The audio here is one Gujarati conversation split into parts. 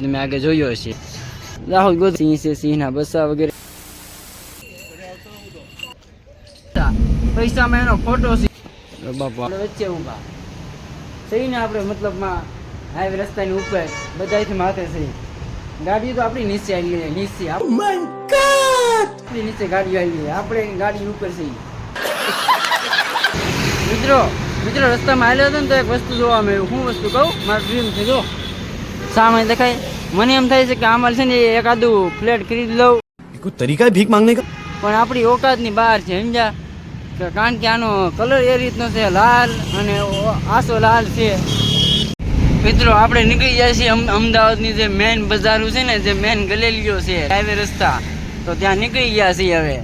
તમે આગળ જોયો હશે. રાહુલ ગોદ સિંહ છે સિંહના બસ્સા વગેરે. પૈસામાં એનો ફોટો છે. બાપા. આપણે વચ્ચે ઊભા. સહી ને આપણે મતલબમાં હાઈવે રસ્તાની ઉપર બધાથી માથે સહી ગાડી તો આપણી નીચે આવી ગઈ નીચે. આપ- આપણી નીચે ગાડી આવી ગઈ આપણે ગાડી ઉપર સહી મિત્રો મિત્રો રસ્તામાં આવ્યો હતો ને તો એક વસ્તુ જોવા મળ્યું. હું વસ્તુ કહું? મારું ડ્રીમ છે જો. સામે દેખાય. મને એમ થાય છે કે આમાં છે ને એકાદું ફ્લેટ ખરીદ લઉં. કોઈ તરીકા ભીખ માંગને કા? પણ આપણી ઓકાતની બહાર છે સમજ્યા? કે કારણ કે આનો કલર એ રીતનો છે લાલ અને આસો લાલ છે. મિત્રો આપણે નીકળી જાય છીએ અમદાવાદની જે મેન બજારો છે ને જે મેન ગલેલીઓ છે હાઈવે રસ્તા. તો ત્યાં નીકળી ગયા છીએ હવે.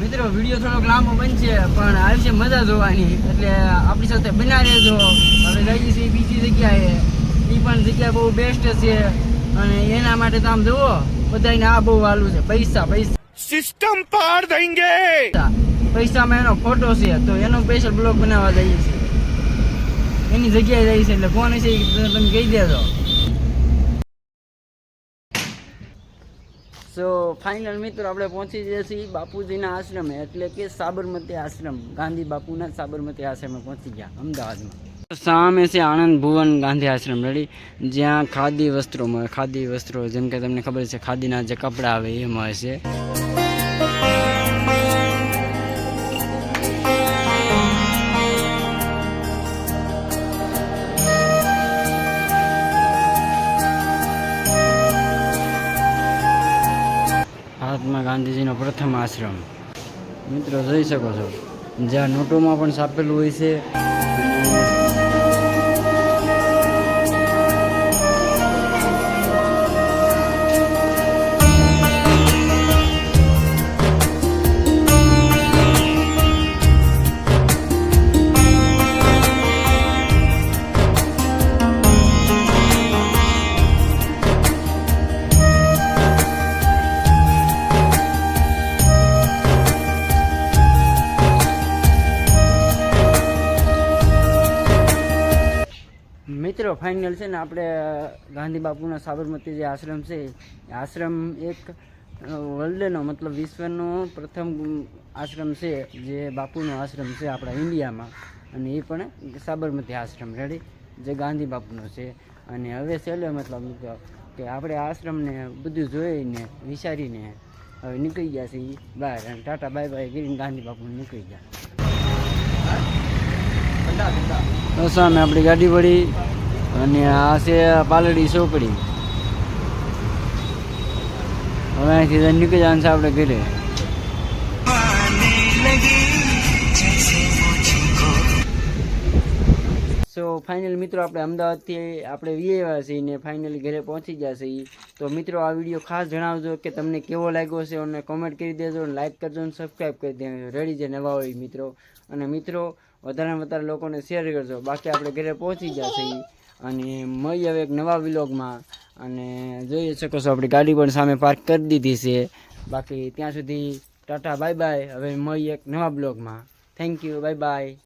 મિત્રો વીડિયો થોડોક લાંબો બનશે પણ આવી છે મજા જોવાની. એટલે આપણી સાથે બના રહેજો. હવે જઈએ છીએ બીજી જગ્યાએ. એ પણ જગ્યા બહુ બેસ્ટ છે. અને એના માટે તો આમ જુઓ બધાને આ બહુ વાલું છે. પૈસા પૈસા. સિસ્ટમ પાર દેંગે પૈસામાં એનો ફોટો છે તો એનો સ્પેશિયલ બ્લોગ બનાવવા જઈએ છીએ. એની જગ્યાએ જઈએ છે એટલે કોણ છે તમે કહી દેજો. સો ફાઇનલ મિત્રો આપણે પહોંચી જઈએ છીએ બાપુજીના આશ્રમે એટલે કે સાબરમતી આશ્રમ ગાંધી બાપુના સાબરમતી આશ્રમે પહોંચી ગયા અમદાવાદમાં. સામે છે આણંદ ભુવન ગાંધી આશ્રમ રેડી જ્યાં ખાદી વસ્ત્રો મળે ખાદી વસ્ત્રો, જેમ કે તમને ખબર છે, ખાદીના જે કપડાં આવે એ મળે છે. મહાત્મા ગાંધીજીનો પ્રથમ આશ્રમ. મિત્રો જોઈ શકો છો, જ્યાં નોટોમાં પણ છાપેલું હોય છે. મિત્રો ફાઇનલ છે ને આપણે ગાંધી બાપુના સાબરમતી જે આશ્રમ છે એ આશ્રમ એક વર્લ્ડનો મતલબ વિશ્વનો પ્રથમ આશ્રમ છે જે બાપુનો આશ્રમ છે આપણા ઇન્ડિયામાં. અને એ પણ સાબરમતી આશ્રમ રેડી જે ગાંધી બાપુનો છે. અને હવે છેલ્લે મતલબ કે આપણે આશ્રમને બધું જોઈને વિચારીને હવે નીકળી ગયા છે બહાર. અને ટાટા બાય બાય કરીને ગાંધી બાપુ નીકળી ગયા. તો સામે આપણી ગાડી પડી. અને આ છે પાલડી ચોકડી હવે અહીંથી નીકળી જવાનું છે આપણે ઘરે. સો ફાઇનલ મિત્રો, આપણે અમદાવાદથી આપણે વીએવા છીએ ને ફાઇનલી ઘરે પહોંચી ગયા છીએ. તો મિત્રો, આ વીડિયો ખાસ જણાવજો કે તમને કેવો લાગ્યો છે અને કોમેન્ટ કરી દેજો અને લાઇક કરજો અને સબસ્ક્રાઈબ કરી દેજો. રેડી છે નવા હોય મિત્રો. અને મિત્રો, વધારે વધારે લોકોને શેર કરજો. બાકી આપણે ઘરે પહોંચી ગયા છીએ. અને મળીએ હવે એક નવા વિલોગમાં. અને જોઈ શકો છો, આપણી ગાડી પણ સામે પાર્ક કરી દીધી છે. બાકી ત્યાં સુધી ટાટા બાય બાય હવે મળીએ એક નવા બ્લોગમાં થેન્ક યુ બાય બાય